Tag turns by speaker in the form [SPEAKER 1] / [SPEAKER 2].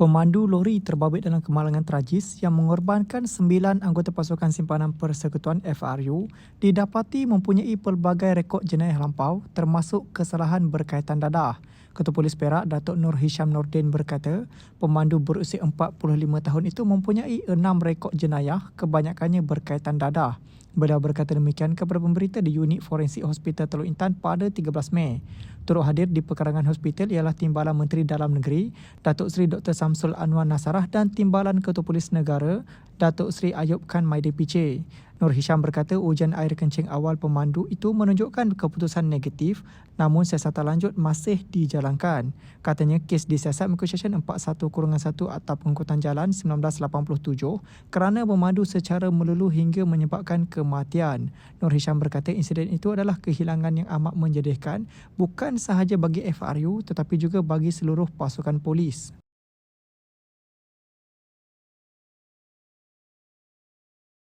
[SPEAKER 1] Pemandu lori terbabit dalam kemalangan tragis yang mengorbankan sembilan anggota pasukan simpanan persekutuan FRU didapati mempunyai pelbagai rekod jenayah lampau termasuk kesalahan berkaitan dadah. Ketua Polis Perak Datuk Nur Hisham Nordin berkata, pemandu berusia 45 tahun itu mempunyai enam rekod jenayah kebanyakannya berkaitan dadah. Beliau berkata demikian kepada pemberita di unit forensik Hospital Teluk Intan pada 13 Mei. Turut hadir di pekarangan hospital ialah Timbalan Menteri Dalam Negeri, Datuk Seri Dr. Samsul Anwar Nasarah dan Timbalan Ketua Polis Negara, Datuk Seri Ayub Khan Maide Piche. Nur Hisham berkata ujian air kencing awal pemandu itu menunjukkan keputusan negatif namun siasatan lanjut masih dijalankan. Katanya kes disiasat mengikut Seksyen 41-1 atau Pengangkutan Jalan 1987 kerana memandu secara melulu hingga menyebabkan kematian. Nur Hisham berkata insiden itu adalah kehilangan yang amat menjadikan bukan sahaja bagi FRU tetapi juga bagi seluruh pasukan polis.